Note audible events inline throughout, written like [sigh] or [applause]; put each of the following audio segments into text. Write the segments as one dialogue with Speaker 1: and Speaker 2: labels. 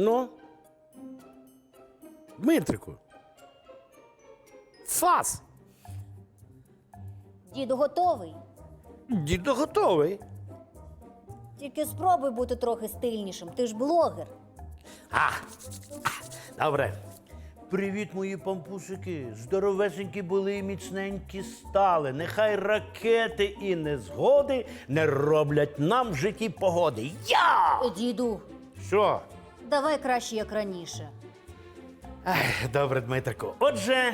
Speaker 1: Ну. Дмитрику. Фас.
Speaker 2: Діду готовий.
Speaker 1: Дідо готовий.
Speaker 2: Тільки спробуй бути трохи стильнішим. Ти ж блогер.
Speaker 1: А, добре. Привіт, мої пампусики. Здоровесенькі були і міцненькі стали. Нехай ракети і незгоди не роблять нам в житті погоди. Я!
Speaker 2: Діду,
Speaker 1: Що?
Speaker 2: Давай краще, як раніше.
Speaker 1: Ах, Добре, Дмитрику. Отже,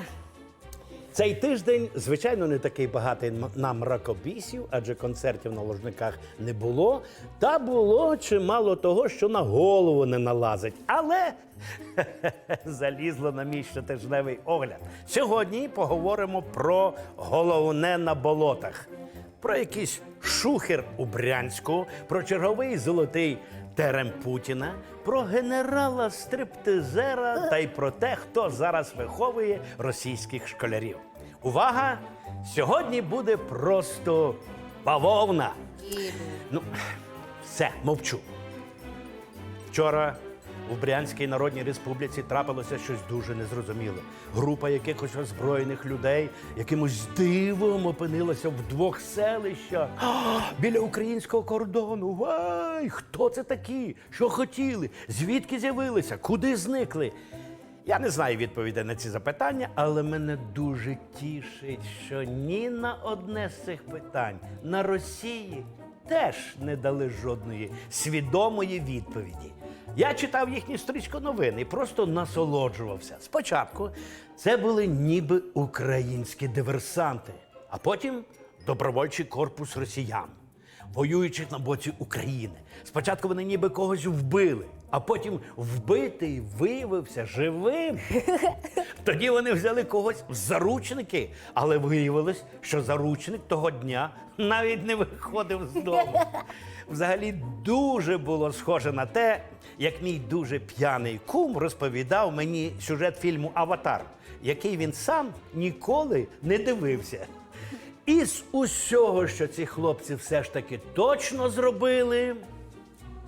Speaker 1: цей тиждень, звичайно, не такий багатий м- на мракобісів, адже концертів на ложниках не було. Та було чимало того, що на голову не налазить. Але [laughs] залізло на мій щотижневий огляд. Сьогодні поговоримо про головне на болотах. Про якийсь шухер у Брянську, про черговий золотий терем Путіна, про генерала стриптизера та й про те, хто зараз виховує російських школярів. Увага! Сьогодні буде просто бавовна. Ну, все, мовчу. Вчора у Брянській Народній Республіці трапилося щось дуже незрозуміле. Група якихось озброєних людей якимось дивом опинилася в двох селищах біля українського кордону. Вай! Хто це такі? Що хотіли? Звідки з'явилися? Куди зникли? Я не знаю відповідей на ці запитання, але мене дуже тішить, що ні на одне з цих питань на Росії теж не дали жодної свідомої відповіді. Я читав їхні стрічку новини і просто насолоджувався. Спочатку це були ніби українські диверсанти, а потім добровольчий корпус росіян воюючих на боці України. Спочатку вони ніби когось вбили, а потім вбитий виявився живим. [laughs] Тоді вони взяли когось в заручники, але виявилось, що заручник того дня навіть не виходив з дому. [laughs] Взагалі дуже було схоже на те, як мій дуже п'яний кум розповідав мені сюжет фільму Аватар, який він сам ніколи не дивився. Із усього, що ці хлопці все ж таки точно зробили,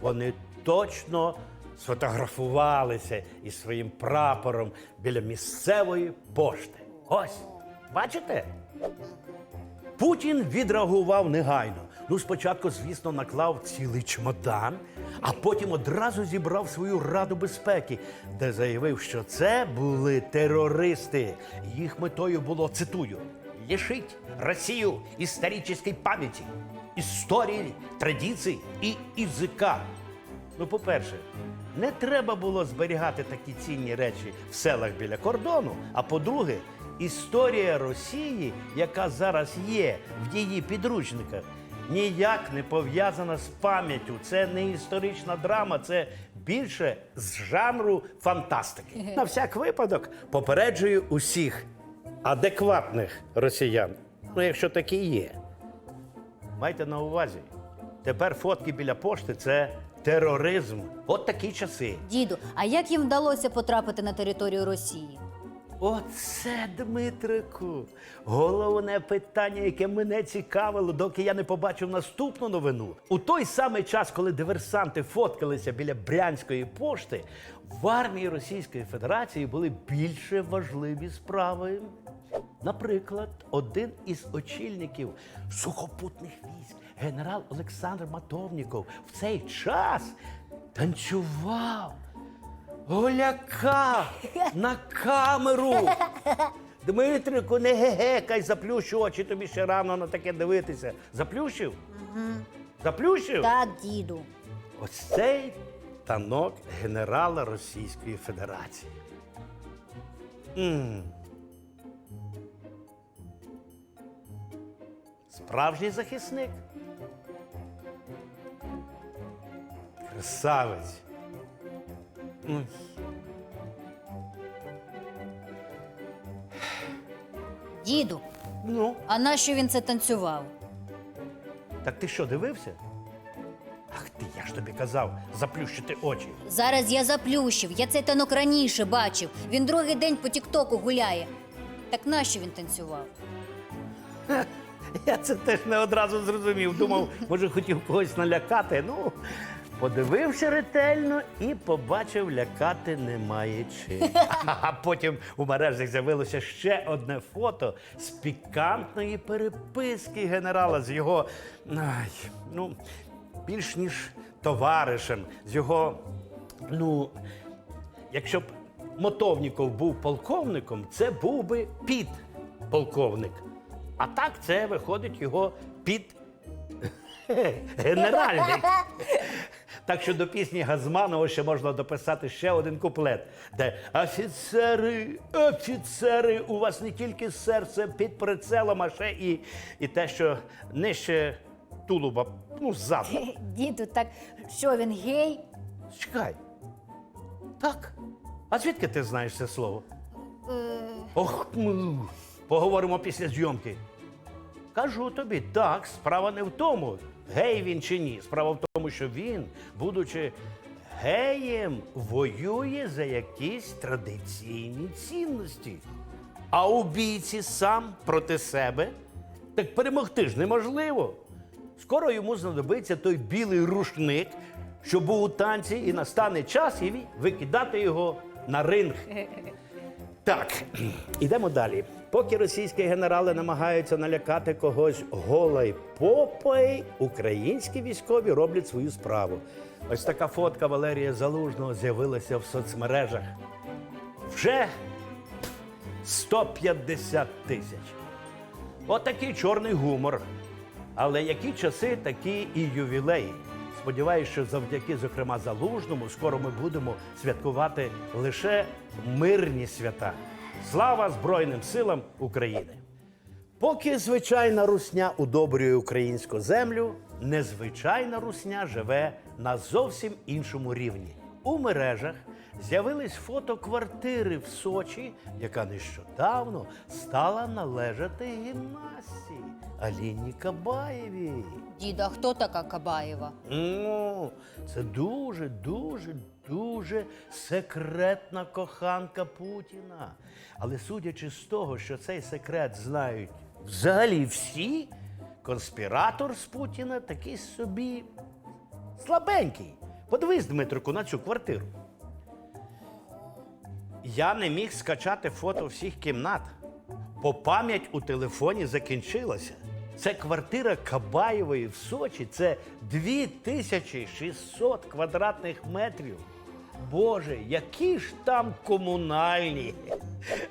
Speaker 1: вони точно сфотографувалися із своїм прапором біля місцевої пошти. Ось, бачите? Путін відреагував негайно. Ну, спочатку, звісно, наклав цілий чемодан, а потім одразу зібрав свою раду безпеки, де заявив, що це були терористи. Їх метою було цитую: лишить Росію історичної пам'яті, історії, традицій і язика. Ну, по-перше, не треба було зберігати такі цінні речі в селах біля кордону. А по-друге, історія Росії, яка зараз є в її підручниках, ніяк не пов'язана з пам'яттю. Це не історична драма, це більше з жанру фантастики. [laughs] На всяк випадок попереджую усіх адекватних росіян, ну якщо такі є. Майте на увазі, тепер фотки біля пошти це тероризм. От такі часи.
Speaker 2: Діду, а як їм вдалося потрапити на територію Росії?
Speaker 1: Оце, Дмитрику, головне питання, яке мене цікавило, доки я не побачив наступну новину. У той самий час, коли диверсанти фоткалися біля брянської пошти, в армії Російської Федерації були більше важливі справи. Наприклад, один із очільників сухопутних військ, генерал Олександр Матовніков, в цей час танцював голяка на камеру. Дмитрику, не гегекай, заплющу очі, тобі ще рано на таке дивитися. Заплющив? Заплющив?
Speaker 2: Так, діду.
Speaker 1: Ось цей танок генерала Російської Федерації. м Справжній захисник. Красавець. М.
Speaker 2: Діду,
Speaker 1: Ну,
Speaker 2: а нащо він це танцював?
Speaker 1: так ти що, дивився? Ах ти, я ж тобі казав, заплющити очі.
Speaker 2: Зараз я заплющив, я цей танок раніше бачив. Він другий день по Тіктоку гуляє. Так нащо він танцював?
Speaker 1: Я це теж не одразу зрозумів. Думав, може, хотів когось налякати. Ну, подивився ретельно і побачив, лякати немає чим. [laughs] А потім у мережах з'явилося ще одне фото з пікантної переписки генерала з його ай, ну, більш ніж товаришем, з його, ну, якщо б Мотовніков був полковником, це був би підполковник. А так це виходить його під генеральний. Так що до пісні Газманова ще можна дописати ще один куплет, де офіцери, офіцери, у вас не тільки серце під прицелом, а ще і, і те, що нижче тулуба, ну, ззаду.
Speaker 2: Діду, так що він гей?
Speaker 1: Чекай. Так. А звідки ти знаєш це слово? Ох, ну, поговоримо після зйомки. Кажу тобі, так, справа не в тому, гей він чи ні. Справа в тому, що він, будучи геєм, воює за якісь традиційні цінності. А у бійці сам проти себе. Так перемогти ж неможливо. Скоро йому знадобиться той білий рушник, що був у танці, і настане час і викидати його на ринг. [laughs] Так, [clears throat] ідемо далі. Поки російські генерали намагаються налякати когось голой попой, українські військові роблять свою справу. Ось така фотка Валерія Залужного з'явилася в соцмережах. Вже 150 тисяч. Отакий чорний гумор. Але які часи, такі і ювілеї. Сподіваюсь, що завдяки, зокрема, залужному, скоро ми будемо святкувати лише мирні свята. Слава Збройним силам України! Поки звичайна русня удобрює українську землю, незвичайна русня живе на зовсім іншому рівні. У мережах з'явились фото квартири в Сочі, яка нещодавно стала належати гімнастці Аліні Кабаєвій.
Speaker 2: Діда, хто така Кабаєва?
Speaker 1: Ну, це дуже, дуже, дуже секретна коханка Путіна. Але судячи з того, що цей секрет знають взагалі всі, конспіратор з Путіна такий собі слабенький. Подивись, Дмитрику, на цю квартиру. Я не міг скачати фото всіх кімнат, бо пам'ять у телефоні закінчилася. Це квартира Кабаєвої в Сочі. Це 2600 квадратних метрів. Боже, які ж там комунальні.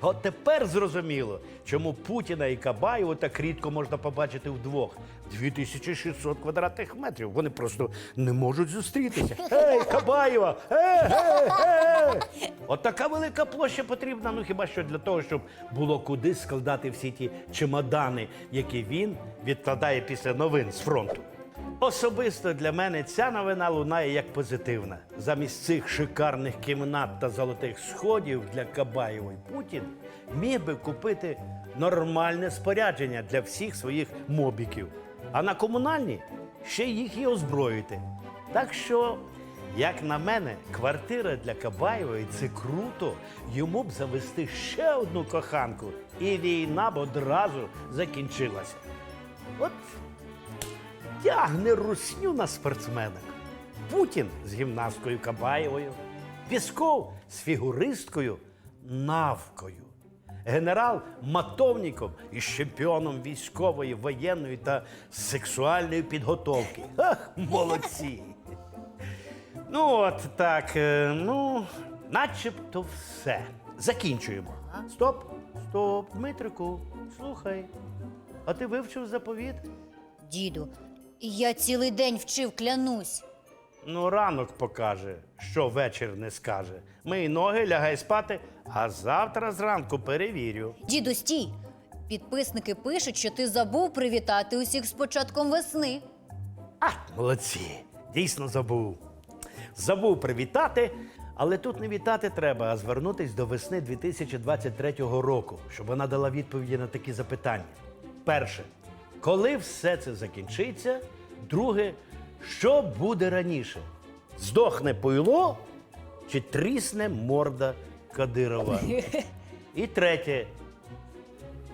Speaker 1: От тепер зрозуміло, чому Путіна і Кабаєву так рідко можна побачити вдвох. 2600 квадратних метрів. Вони просто не можуть зустрітися. Ей, Кабаєва! Ей! От така велика площа потрібна, ну хіба що для того, щоб було куди складати всі ті чемодани, які він відкладає після новин з фронту. Особисто для мене ця новина лунає як позитивна. Замість цих шикарних кімнат та золотих сходів для Кабаєвої Путін міг би купити нормальне спорядження для всіх своїх мобіків. А на комунальні ще їх і озброїти. Так що, як на мене, квартира для Кабаєвої це круто. Йому б завести ще одну коханку, і війна б одразу закінчилася. От тягне русню на спортсменок. Путін з гімнасткою Кабаєвою, Пісков з фігуристкою Навкою, генерал Матовніков із чемпіоном військової, воєнної та сексуальної підготовки. Ах, молодці! Ну, от так, е, ну, начебто все. Закінчуємо. Стоп, стоп, Дмитрику, слухай. А ти вивчив заповіт?
Speaker 2: Діду, я цілий день вчив, клянусь.
Speaker 1: Ну, ранок покаже, що вечір не скаже. Мий ноги, лягай спати, а завтра зранку перевірю.
Speaker 2: Діду, стій! Підписники пишуть, що ти забув привітати усіх з початком весни.
Speaker 1: А, молодці, дійсно забув. Забув привітати, але тут не вітати треба, а звернутись до весни 2023 року, щоб вона дала відповіді на такі запитання. Перше, коли все це закінчиться? Друге, що буде раніше? Здохне пойло чи трісне морда Кадирова? [laughs] І третє.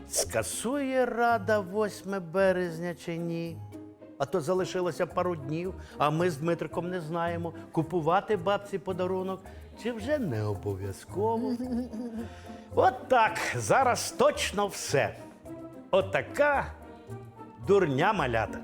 Speaker 1: Скасує Рада 8 березня чи ні? А то залишилося пару днів, а ми з Дмитриком не знаємо, купувати бабці подарунок чи вже не обов'язково. [laughs] От так, зараз точно все. Отака дурня малята.